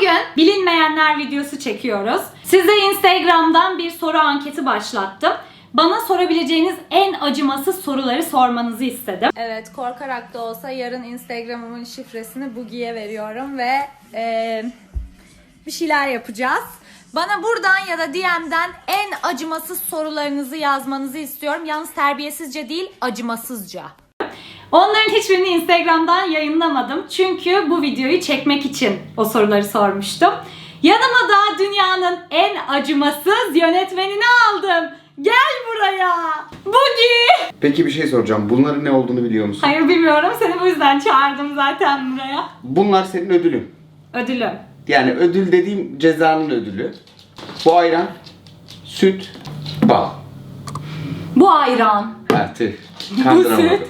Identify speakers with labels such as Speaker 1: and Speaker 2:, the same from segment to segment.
Speaker 1: Bugün bilinmeyenler videosu çekiyoruz. Size Instagram'dan bir soru anketi başlattım. Bana sorabileceğiniz en acımasız soruları sormanızı istedim. Evet, korkarak da olsa yarın Instagram'ımın şifresini Bugi'ye veriyorum ve eee, bir şeyler yapacağız. Bana buradan ya da DM'den en acımasız sorularınızı yazmanızı istiyorum. Yalnız terbiyesizce değil, acımasızca. Onların hiçbirini Instagram'dan yayınlamadım. Çünkü bu videoyu çekmek için o soruları sormuştum. Yanıma da dünyanın en acımasız yönetmenini aldım. Gel buraya. Bugi.
Speaker 2: Peki bir şey soracağım. Bunların ne olduğunu biliyor musun?
Speaker 1: Hayır bilmiyorum. Seni bu yüzden çağırdım zaten buraya.
Speaker 2: Bunlar senin ödülün.
Speaker 1: Ödülüm.
Speaker 2: Yani ödül dediğim cezanın ödülü. Bu ayran, süt, bal.
Speaker 1: Bu ayran.
Speaker 2: Artık kandıramadım.
Speaker 1: süt.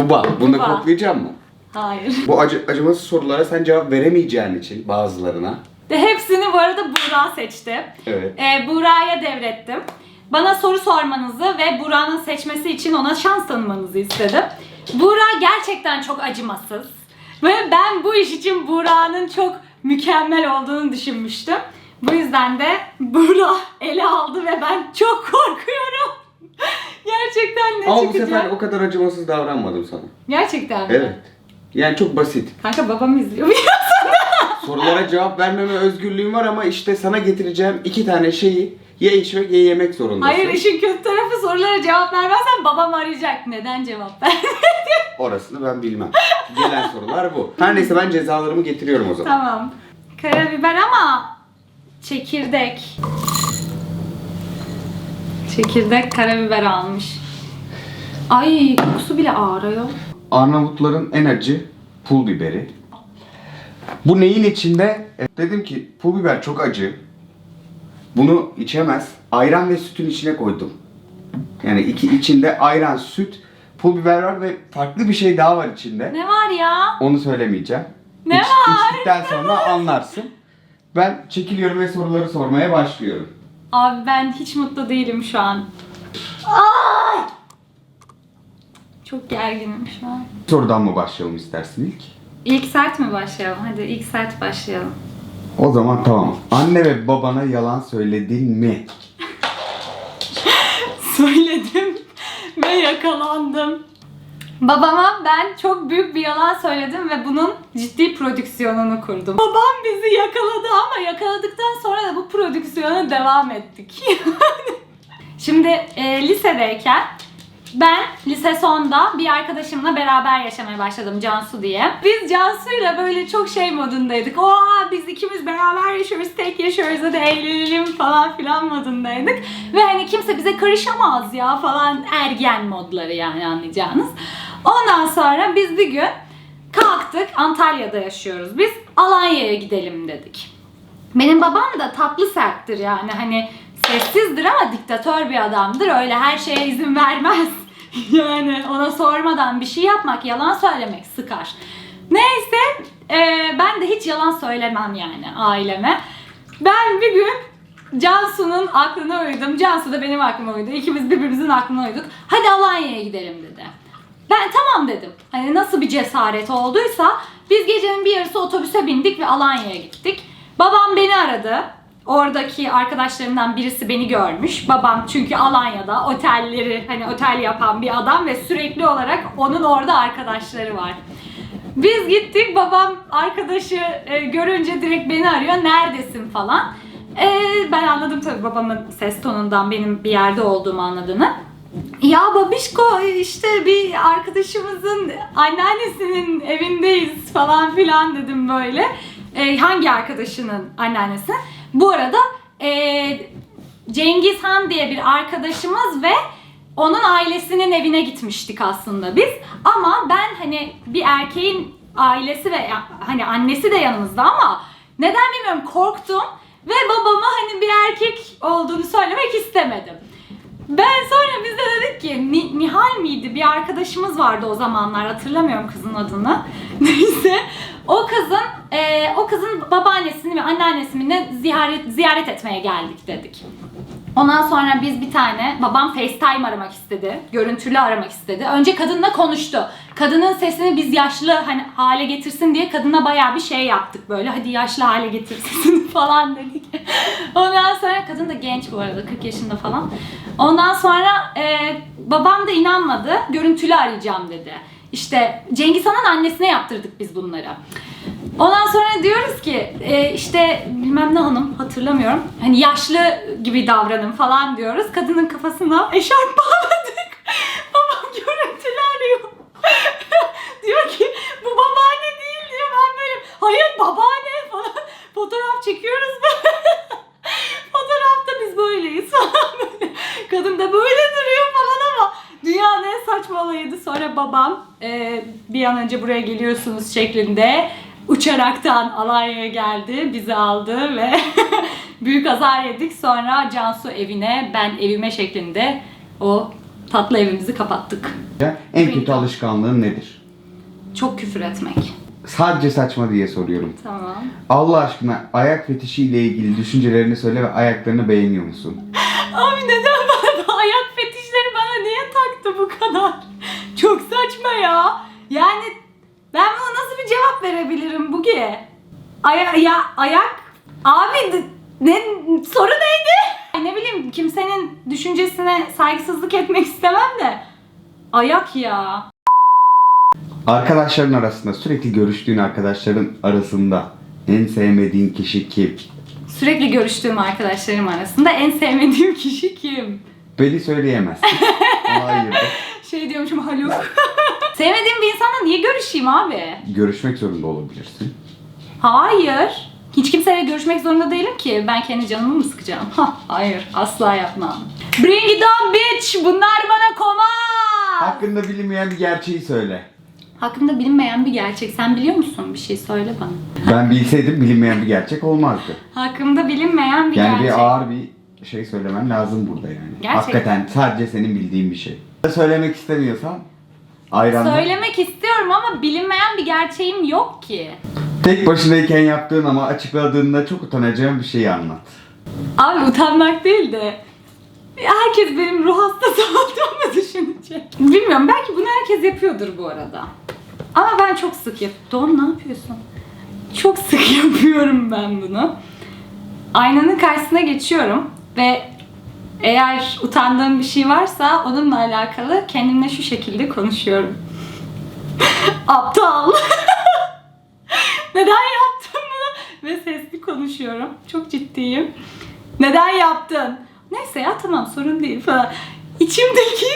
Speaker 2: Bu bal. Bunu da
Speaker 1: bal.
Speaker 2: koklayacak mı?
Speaker 1: Hayır.
Speaker 2: Bu acı, acımasız sorulara sen cevap veremeyeceğin için bazılarına.
Speaker 1: Ve hepsini bu arada Buğra seçti.
Speaker 2: Evet.
Speaker 1: Ee, Buğra'ya devrettim. Bana soru sormanızı ve Buğra'nın seçmesi için ona şans tanımanızı istedim. Buğra gerçekten çok acımasız. Ve ben bu iş için Buğra'nın çok mükemmel olduğunu düşünmüştüm. Bu yüzden de Buğra ele aldı ve ben çok korkuyorum. Gerçekten ne
Speaker 2: Ama bu
Speaker 1: çıkacak?
Speaker 2: sefer o kadar acımasız davranmadım sana.
Speaker 1: Gerçekten mi?
Speaker 2: Evet. Yani çok basit.
Speaker 1: Kanka babam izliyor.
Speaker 2: Sorulara cevap vermeme özgürlüğüm var ama işte sana getireceğim iki tane şeyi ye içmek ye yemek zorundasın.
Speaker 1: Hayır işin kötü tarafı sorulara cevap vermezsen babam arayacak. Neden cevap ver?
Speaker 2: Orasını ben bilmem. Gelen sorular bu. Her neyse ben cezalarımı getiriyorum o zaman.
Speaker 1: Tamam. Karabiber ama çekirdek. Çekirdek karabiber almış. Ay kokusu bile ağrıyor.
Speaker 2: Arnavutların en acı pul biberi. Bu neyin içinde? E, Dedim ki pul biber çok acı. Bunu içemez. Ayran ve sütün içine koydum. Yani iki içinde ayran, süt, pul biber var ve farklı bir şey daha var içinde.
Speaker 1: Ne var ya?
Speaker 2: Onu söylemeyeceğim.
Speaker 1: Ne
Speaker 2: İç-
Speaker 1: var?
Speaker 2: İçtikten sonra anlarsın. Ben çekiliyorum ve soruları sormaya başlıyorum.
Speaker 1: Abi ben hiç mutlu değilim şu an. Ay! Çok gerginim şu an.
Speaker 2: Sorudan mı başlayalım istersin ilk?
Speaker 1: İlk sert mi başlayalım? Hadi ilk sert başlayalım.
Speaker 2: O zaman tamam. Anne ve babana yalan söyledin mi?
Speaker 1: Söyledim ve yakalandım. Babama ben çok büyük bir yalan söyledim ve bunun ciddi prodüksiyonunu kurdum. Babam bizi yakaladı ama yakaladıktan sonra da bu prodüksiyona devam ettik. Şimdi e, lisedeyken ben lise sonda bir arkadaşımla beraber yaşamaya başladım Cansu diye. Biz Cansu'yla böyle çok şey modundaydık. Oha biz ikimiz beraber yaşıyoruz, tek yaşıyoruz hadi eğlenelim falan filan modundaydık. Ve hani kimse bize karışamaz ya falan ergen modları yani anlayacağınız. Ondan sonra biz bir gün kalktık Antalya'da yaşıyoruz biz Alanya'ya gidelim dedik. Benim babam da tatlı serttir yani hani sessizdir ama diktatör bir adamdır. Öyle her şeye izin vermez. yani ona sormadan bir şey yapmak, yalan söylemek sıkar. Neyse e, ben de hiç yalan söylemem yani aileme. Ben bir gün Cansu'nun aklına uydum. Cansu da benim aklıma uydu. İkimiz birbirimizin aklına uyduk. Hadi Alanya'ya gidelim dedi. Ben tamam dedim. Hani nasıl bir cesaret olduysa biz gecenin bir yarısı otobüse bindik ve Alanya'ya gittik. Babam beni aradı. Oradaki arkadaşlarımdan birisi beni görmüş. Babam çünkü Alanya'da otelleri hani otel yapan bir adam ve sürekli olarak onun orada arkadaşları var. Biz gittik babam arkadaşı e, görünce direkt beni arıyor neredesin falan. E, ben anladım tabii babamın ses tonundan benim bir yerde olduğumu anladığını. Ya babişko işte bir arkadaşımızın anneannesinin evindeyiz falan filan dedim böyle. E, hangi arkadaşının anneannesi? Bu arada e, Cengiz Han diye bir arkadaşımız ve onun ailesinin evine gitmiştik aslında biz. Ama ben hani bir erkeğin ailesi ve hani annesi de yanımızda ama neden bilmiyorum korktum ve babama hani bir erkek olduğunu söylemek istemedim. Ben sonra biz de dedik ki Ni- Nihal miydi? Bir arkadaşımız vardı o zamanlar hatırlamıyorum kızın adını. Neyse o kızın e, o kızın babaannesini ve anneannesini de ziyaret ziyaret etmeye geldik dedik. Ondan sonra biz bir tane babam FaceTime aramak istedi. Görüntülü aramak istedi. Önce kadınla konuştu. Kadının sesini biz yaşlı hani hale getirsin diye kadına bayağı bir şey yaptık böyle. Hadi yaşlı hale getir sesini falan dedik. Ondan sonra kadın da genç bu arada 40 yaşında falan. Ondan sonra e, babam da inanmadı. Görüntülü arayacağım dedi. İşte Cengiz Han'ın annesine yaptırdık biz bunları. Ondan sonra diyoruz ki e, işte bilmem ne hanım hatırlamıyorum. Hani yaşlı gibi davranın falan diyoruz. Kadının kafasına eşarp bağladık. Babam görüntülü arıyor. diyor ki bu babaanne değil diyor. Ben böyle hayır babaanne falan. Fotoğraf çekiyoruz böyle. Fotoğrafta biz böyleyiz falan böyle. Kadın da böyle duruyor falan ama dünyanın en saçma olayıydı. Sonra babam e, bir an önce buraya geliyorsunuz şeklinde uçaraktan Alanya'ya geldi, bizi aldı ve büyük azar yedik. Sonra Cansu evine, ben evime şeklinde o tatlı evimizi kapattık.
Speaker 2: En kötü alışkanlığın nedir?
Speaker 1: Çok küfür etmek.
Speaker 2: Sadece saçma diye soruyorum.
Speaker 1: Tamam.
Speaker 2: Allah aşkına ayak fetişiyle ilgili düşüncelerini söyle ve ayaklarını beğeniyor musun?
Speaker 1: Abi neden bana bu ayak fetişleri bana niye taktı bu kadar? Çok saçma ya. Yani ben buna nasıl bir cevap verebilirim Bugi? Aya ya ayak abi ne soru neydi? Ne bileyim kimsenin düşüncesine saygısızlık etmek istemem de. Ayak ya.
Speaker 2: Arkadaşların arasında sürekli görüştüğün arkadaşların arasında en sevmediğin kişi kim?
Speaker 1: Sürekli görüştüğüm arkadaşlarım arasında en sevmediğim kişi kim?
Speaker 2: Beni söyleyemezsin. Hayır.
Speaker 1: Şey diyormuşum Haluk. Sevmediğim bir insanla niye görüşeyim abi?
Speaker 2: Görüşmek zorunda olabilirsin.
Speaker 1: Hayır. Hiç kimseyle görüşmek zorunda değilim ki. Ben kendi canımı mı sıkacağım? Ha, hayır. Asla yapmam. Bring it on bitch! Bunlar bana komaz!
Speaker 2: Hakkında bilinmeyen bir gerçeği söyle.
Speaker 1: Hakkımda bilinmeyen bir gerçek. Sen biliyor musun? Bir şey söyle bana.
Speaker 2: Ben bilseydim bilinmeyen bir gerçek olmazdı.
Speaker 1: Hakkımda bilinmeyen bir
Speaker 2: Yani
Speaker 1: gerçek.
Speaker 2: bir ağır bir şey söylemen lazım burada yani.
Speaker 1: Gerçek.
Speaker 2: Hakikaten sadece senin bildiğin bir şey. Söylemek istemiyorsan ayranla.
Speaker 1: Söylemek istiyorum ama bilinmeyen bir gerçeğim yok ki.
Speaker 2: Tek başınayken yaptığın ama açıkladığında çok utanacağın bir şeyi anlat.
Speaker 1: Abi utanmak değil de herkes benim ruh hastası olduğumu düşünecek. Bilmiyorum belki bunu herkes yapıyordur bu arada. Ama ben çok sık yap. Doğan ne yapıyorsun? Çok sık yapıyorum ben bunu. Aynanın karşısına geçiyorum ve eğer utandığım bir şey varsa onunla alakalı kendimle şu şekilde konuşuyorum. Aptal. Neden yaptın bunu? Ve sesli konuşuyorum. Çok ciddiyim. Neden yaptın? Neyse ya tamam sorun değil falan. İçimdeki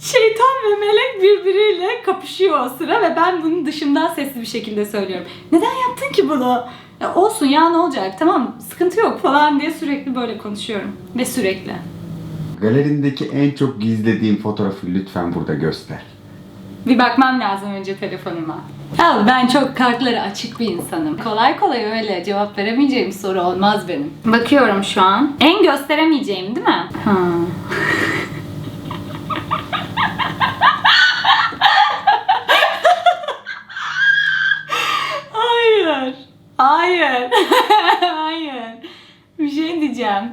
Speaker 1: şeytan ve melek birbiriyle kapışıyor o sıra ve ben bunu dışımdan sesli bir şekilde söylüyorum. Neden yaptın ki bunu? Ya olsun ya ne olacak tamam sıkıntı yok falan diye sürekli böyle konuşuyorum. Ve sürekli.
Speaker 2: Galerindeki en çok gizlediğin fotoğrafı lütfen burada göster.
Speaker 1: Bir bakmam lazım önce telefonuma. Ya ben çok kartları açık bir insanım. Kolay kolay öyle cevap veremeyeceğim soru olmaz benim. Bakıyorum şu an. En gösteremeyeceğim değil mi? Ha. Hayır. Hayır. Hayır. Bir şey diyeceğim.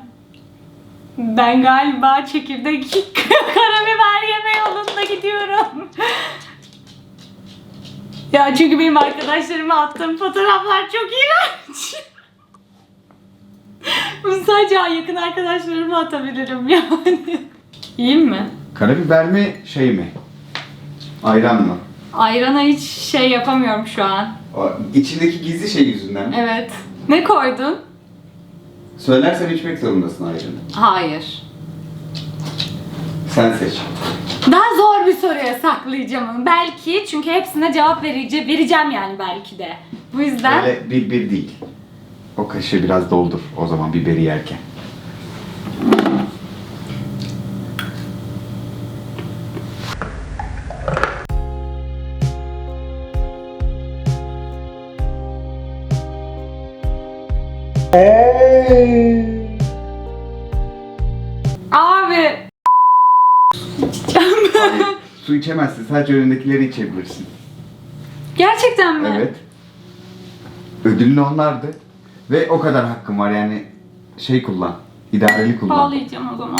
Speaker 1: Ben galiba çekirdek karabiber yeme yolunda gidiyorum. ya çünkü benim arkadaşlarıma attığım fotoğraflar çok iğrenç. Bunu sadece yakın arkadaşlarıma atabilirim yani. İyi mi?
Speaker 2: Karabiber mi şey mi? Ayran mı?
Speaker 1: Ayrana hiç şey yapamıyorum şu an.
Speaker 2: O içindeki gizli şey yüzünden.
Speaker 1: Evet. Ne koydun?
Speaker 2: Söylersen içmek zorundasın ayranı.
Speaker 1: Hayır.
Speaker 2: Sen seç.
Speaker 1: Daha zor bir soruya saklayacağım onu. Belki çünkü hepsine cevap verici, vereceğim yani belki de. Bu yüzden
Speaker 2: Öyle bir bir değil. O kaşığı biraz doldur o zaman biberi yerken.
Speaker 1: Abi
Speaker 2: Su içemezsin. Sadece önündekileri içebilirsin.
Speaker 1: gerçekten mi?
Speaker 2: Evet. Ödülün onlardı. Ve o kadar hakkın var yani şey kullan. İdareli kullan.
Speaker 1: Bağlayacağım o zaman.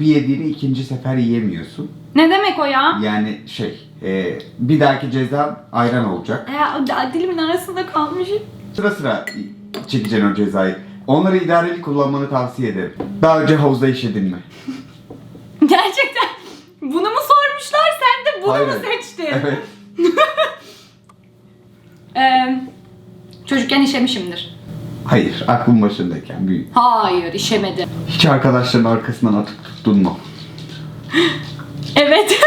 Speaker 2: Bir yediğini ikinci sefer yiyemiyorsun.
Speaker 1: Ne demek o ya?
Speaker 2: Yani şey, e, bir dahaki ceza ayran olacak.
Speaker 1: Ya dilimin arasında kalmış.
Speaker 2: Sıra sıra çekeceksin o cezayı. Onları idareli kullanmanı tavsiye ederim. Daha önce havuzda işledin mi?
Speaker 1: Gerçekten bunu mu sormuşlar sen de bunu mu
Speaker 2: Hayır.
Speaker 1: seçtin?
Speaker 2: Evet.
Speaker 1: Ee, çocukken işemişimdir.
Speaker 2: Hayır, aklın başındayken büyük.
Speaker 1: Hayır işemedim.
Speaker 2: Hiç arkadaşların arkasından atıp tuttun mu?
Speaker 1: Evet.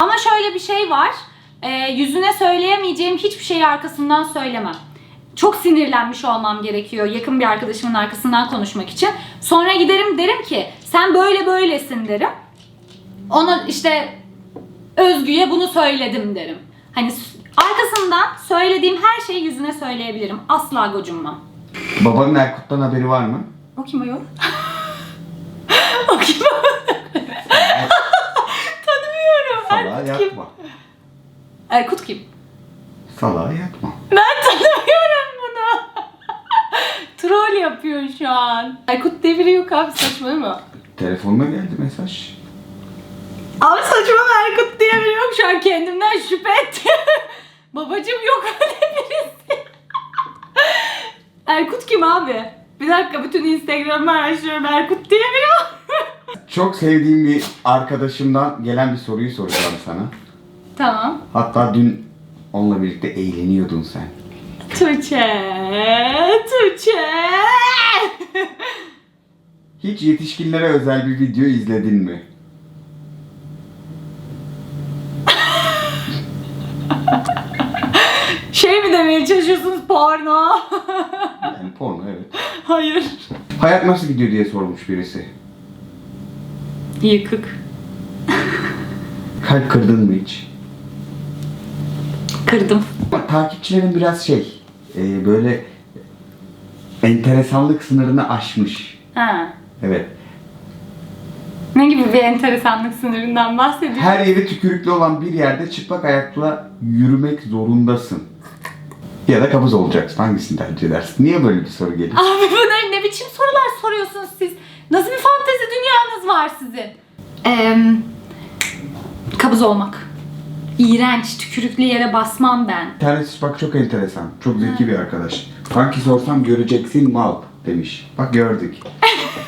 Speaker 1: Ama şöyle bir şey var. Ee, yüzüne söyleyemeyeceğim hiçbir şeyi arkasından söylemem. Çok sinirlenmiş olmam gerekiyor yakın bir arkadaşımın arkasından konuşmak için. Sonra giderim derim ki sen böyle böylesin derim. Ona işte Özgü'ye bunu söyledim derim. Hani arkasından söylediğim her şeyi yüzüne söyleyebilirim. Asla gocunmam.
Speaker 2: Babanın Erkut'tan haberi var mı?
Speaker 1: O kim ayol? o kim? Tanımıyorum.
Speaker 2: Salağa
Speaker 1: Erkut kim?
Speaker 2: yatma.
Speaker 1: Erkut kim?
Speaker 2: Salağa yatma.
Speaker 1: Ben tanımıyorum. Troll yapıyor şu an. Erkut devri yok abi saçmalama.
Speaker 2: Telefonuma geldi mesaj.
Speaker 1: Abi saçmalama Erkut diye biri yok şu an kendimden şüphe ettim. Babacım yok öyle birisi. Erkut kim abi? Bir dakika bütün Instagram'ı araştırıyorum Erkut diye biri var.
Speaker 2: Çok sevdiğim bir arkadaşımdan gelen bir soruyu soracağım sana.
Speaker 1: tamam.
Speaker 2: Hatta dün onunla birlikte eğleniyordun sen.
Speaker 1: Tuğçe, Tuğçe.
Speaker 2: Hiç yetişkinlere özel bir video izledin mi?
Speaker 1: Şey mi demeye çalışıyorsunuz porno?
Speaker 2: Yani porno evet.
Speaker 1: Hayır.
Speaker 2: Hayat nasıl gidiyor diye sormuş birisi.
Speaker 1: Yıkık.
Speaker 2: Kalp kırdın mı hiç?
Speaker 1: Kırdım.
Speaker 2: Takipçilerin biraz şey, e, böyle enteresanlık sınırını aşmış.
Speaker 1: Ha.
Speaker 2: Evet.
Speaker 1: Ne gibi bir enteresanlık sınırından bahsediyorsun?
Speaker 2: Her yeri tükürüklü olan bir yerde çıplak ayakla yürümek zorundasın. Ya da kabız olacaksın. Hangisini tercih edersin? Niye böyle bir soru geliyor?
Speaker 1: Abi bunlar ne biçim sorular soruyorsunuz siz? Nasıl bir fantezi dünyanız var sizin? Eee kabız olmak. İğrenç, tükürüklü yere basmam ben.
Speaker 2: Tanesi bak çok enteresan. Çok zeki bir arkadaş. Sanki sorsam göreceksin mal demiş. Bak gördük.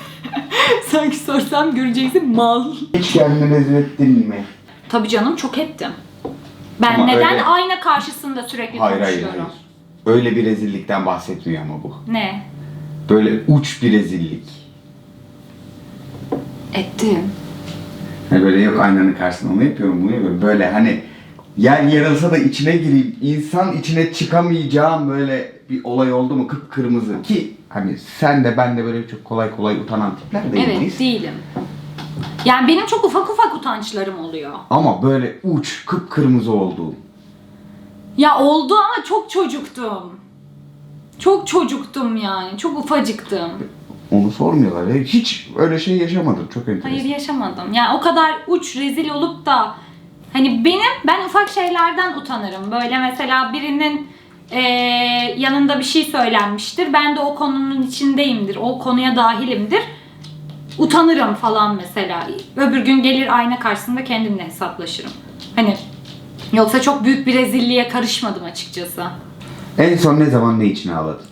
Speaker 1: Sanki sorsam göreceksin mal.
Speaker 2: Hiç kendini rezil ettin mi?
Speaker 1: Tabii canım çok ettim. Ben
Speaker 2: Ama
Speaker 1: neden
Speaker 2: öyle-
Speaker 1: ayna karşısında sürekli
Speaker 2: Hayır hayır
Speaker 1: konuşuyorum?
Speaker 2: hayır. Öyle bir rezillikten bahsetmiyor ama bu.
Speaker 1: Ne?
Speaker 2: Böyle uç bir rezillik.
Speaker 1: Ettim.
Speaker 2: Hani böyle yok aynanın karşısında onu yapıyorum bunu yapıyorum. Böyle hani yer yarılsa da içine gireyim. insan içine çıkamayacağım böyle bir olay oldu mu kıpkırmızı. Ki hani sen de ben de böyle çok kolay kolay utanan tipler değiliz.
Speaker 1: Evet değilim. Yani benim çok ufak ufak utançlarım oluyor.
Speaker 2: Ama böyle uç kıpkırmızı olduğum.
Speaker 1: Ya oldu ama çok çocuktum. Çok çocuktum yani. Çok ufacıktım.
Speaker 2: Onu sormuyorlar. ya. Hiç öyle şey yaşamadın. Çok enteresan.
Speaker 1: Hayır yaşamadım. Yani o kadar uç rezil olup da hani benim ben ufak şeylerden utanırım. Böyle mesela birinin eee, yanında bir şey söylenmiştir. Ben de o konunun içindeyimdir. O konuya dahilimdir. Utanırım falan mesela. Öbür gün gelir ayna karşısında kendimle hesaplaşırım. Hani yoksa çok büyük bir rezilliğe karışmadım açıkçası.
Speaker 2: En son ne zaman ne için ağladın?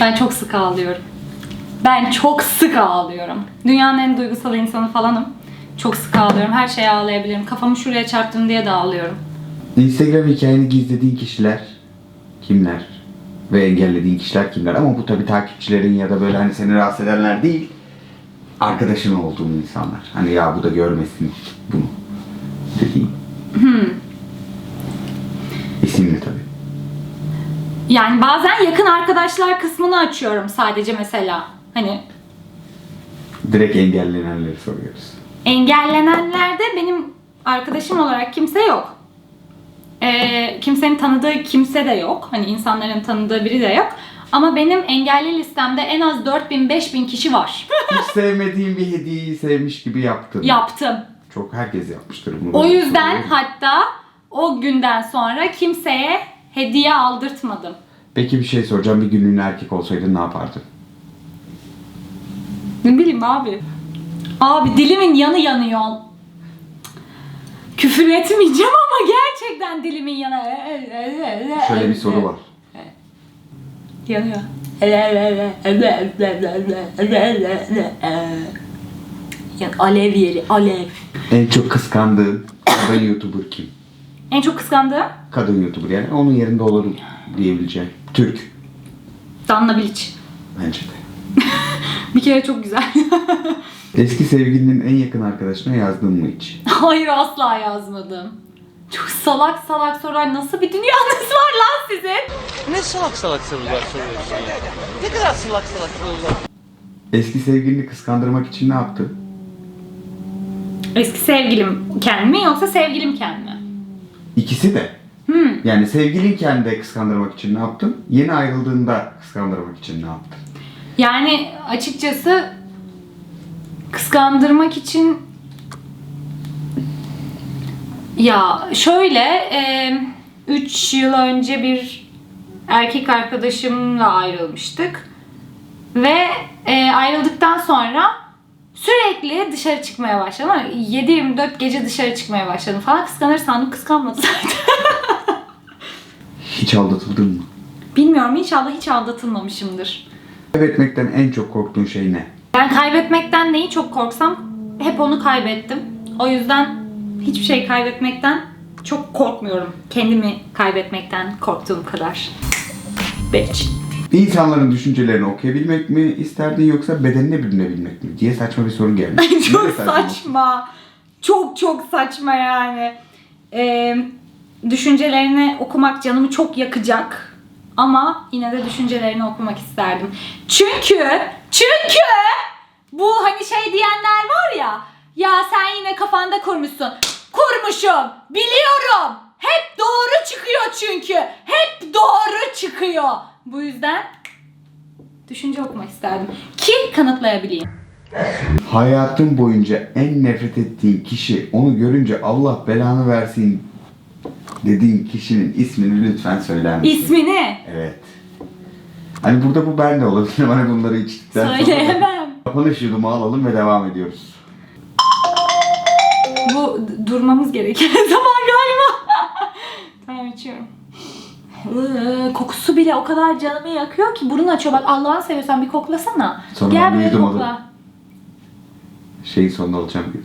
Speaker 1: Ben çok sık ağlıyorum. Ben çok sık ağlıyorum. Dünyanın en duygusal insanı falanım. Çok sık ağlıyorum. Her şeye ağlayabilirim. Kafamı şuraya çarptım diye de ağlıyorum.
Speaker 2: Instagram hikayeni gizlediğin kişiler kimler? Ve engellediğin kişiler kimler? Ama bu tabii takipçilerin ya da böyle hani seni rahatsız edenler değil. Arkadaşın olduğun insanlar. Hani ya bu da görmesin bunu. Dediğin. İsimli tabii.
Speaker 1: Yani bazen yakın arkadaşlar kısmını açıyorum sadece mesela. Hani
Speaker 2: Direkt engellenenleri soruyoruz.
Speaker 1: Engellenenlerde benim arkadaşım olarak kimse yok. Ee, kimsenin tanıdığı kimse de yok. Hani insanların tanıdığı biri de yok. Ama benim engelli listemde en az 4000-5000 kişi var.
Speaker 2: Hiç sevmediğin bir hediyeyi sevmiş gibi yaptın.
Speaker 1: Yaptım.
Speaker 2: Çok herkes yapmıştır bunu.
Speaker 1: O yüzden
Speaker 2: soruyorum.
Speaker 1: hatta o günden sonra kimseye hediye aldırtmadım.
Speaker 2: Peki bir şey soracağım. Bir günlüğüne erkek olsaydın ne yapardın?
Speaker 1: Ne bileyim abi. Abi dilimin yanı yanıyor. Küfür etmeyeceğim ama gerçekten dilimin yanı.
Speaker 2: Şöyle bir soru var.
Speaker 1: Yanıyor. Yani alev yeri, alev.
Speaker 2: En çok kıskandığın kadın YouTuber kim?
Speaker 1: En çok kıskandığım
Speaker 2: Kadın YouTuber yani. Onun yerinde olurum diyebileceğim. Türk.
Speaker 1: Danla Bilic.
Speaker 2: Bence de.
Speaker 1: Bir kere çok güzel.
Speaker 2: Eski sevgilinin en yakın arkadaşına yazdın mı hiç?
Speaker 1: Hayır asla yazmadım. Çok salak salak sorar. Nasıl bir dünyanız var lan sizin?
Speaker 3: Ne salak salak sorular soruyorsun ya? Ne kadar salak salak sorular.
Speaker 2: Eski sevgilini kıskandırmak için ne yaptı?
Speaker 1: Eski sevgilim ken mi yoksa sevgilim ken mi?
Speaker 2: İkisi de.
Speaker 1: Hmm.
Speaker 2: Yani sevgilinken de kıskandırmak için ne yaptın? Yeni ayrıldığında kıskandırmak için ne yaptın?
Speaker 1: Yani açıkçası kıskandırmak için ya şöyle 3 yıl önce bir erkek arkadaşımla ayrılmıştık ve e, ayrıldıktan sonra sürekli dışarı çıkmaya başladım. 7-24 gece dışarı çıkmaya başladım falan. Kıskanır sandım kıskanmadı zaten.
Speaker 2: Hiç aldatıldın mı?
Speaker 1: Bilmiyorum inşallah hiç aldatılmamışımdır.
Speaker 2: Kaybetmekten en çok korktuğun şey ne?
Speaker 1: Ben kaybetmekten neyi çok korksam hep onu kaybettim. O yüzden hiçbir şey kaybetmekten çok korkmuyorum. Kendimi kaybetmekten korktuğum kadar. Bitch.
Speaker 2: İnsanların düşüncelerini okuyabilmek mi isterdin yoksa bedenine bürünebilmek mi? diye saçma bir soru gelmiş.
Speaker 1: Çok saçma. Çok çok saçma yani. Ee, düşüncelerini okumak canımı çok yakacak. Ama yine de düşüncelerini okumak isterdim. Çünkü, çünkü bu hani şey diyenler var ya. Ya sen yine kafanda kurmuşsun. Kurmuşum. Biliyorum. Hep doğru çıkıyor çünkü. Hep doğru çıkıyor. Bu yüzden düşünce okumak isterdim. Ki kanıtlayabileyim.
Speaker 2: Hayatın boyunca en nefret ettiğin kişi onu görünce Allah belanı versin dediğin kişinin ismini lütfen söyler misin?
Speaker 1: İsmini
Speaker 2: Evet. Hani burada bu ben de olabilirim. Hani bunları içtikten sonra.
Speaker 1: söyleyemem.
Speaker 2: Kapanış yudumu alalım ve devam ediyoruz.
Speaker 1: Bu durmamız gereken zaman galiba. tamam içiyorum. Kokusu bile o kadar canımı yakıyor ki burun açıyor. Bak Allah'ını seviyorsan bir koklasana.
Speaker 2: Sonra
Speaker 1: Gel
Speaker 2: yudum
Speaker 1: kokla.
Speaker 2: Şeyin sonunda alacağım bir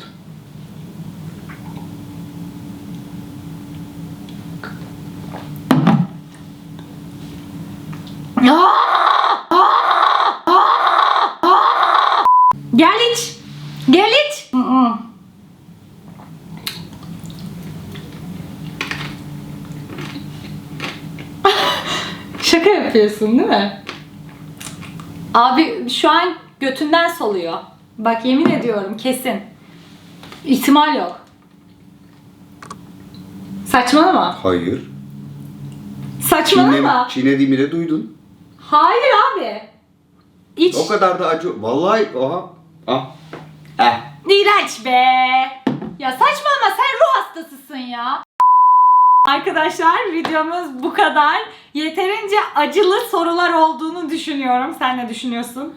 Speaker 1: Gel iç. Gel iç. Şaka yapıyorsun değil mi? Abi şu an götünden soluyor. Bak yemin ediyorum kesin. İhtimal yok. Saçmalama.
Speaker 2: Hayır.
Speaker 1: Saçmalama.
Speaker 2: çiğnediğimi de duydun.
Speaker 1: Hayır abi. İç.
Speaker 2: O kadar da acı. Vallahi oha. Ah. Eh.
Speaker 1: İğrenç be. Ya saçmalama sen ruh hastasısın ya. Arkadaşlar videomuz bu kadar. Yeterince acılı sorular olduğunu düşünüyorum. Sen ne düşünüyorsun?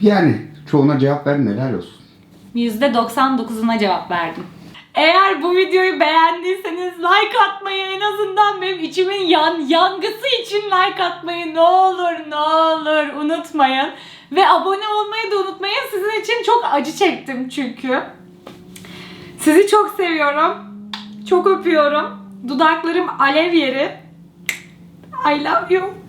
Speaker 2: Yani çoğuna cevap ver neler olsun.
Speaker 1: %99'una cevap verdim. Eğer bu videoyu beğendiyseniz like atmayı en azından benim içimin yan, yangısı için like atmayı ne olur ne olur unutmayın. Ve abone olmayı da unutmayın. Sizin için çok acı çektim çünkü. Sizi çok seviyorum. Çok öpüyorum. Dudaklarım alev yeri. I love you.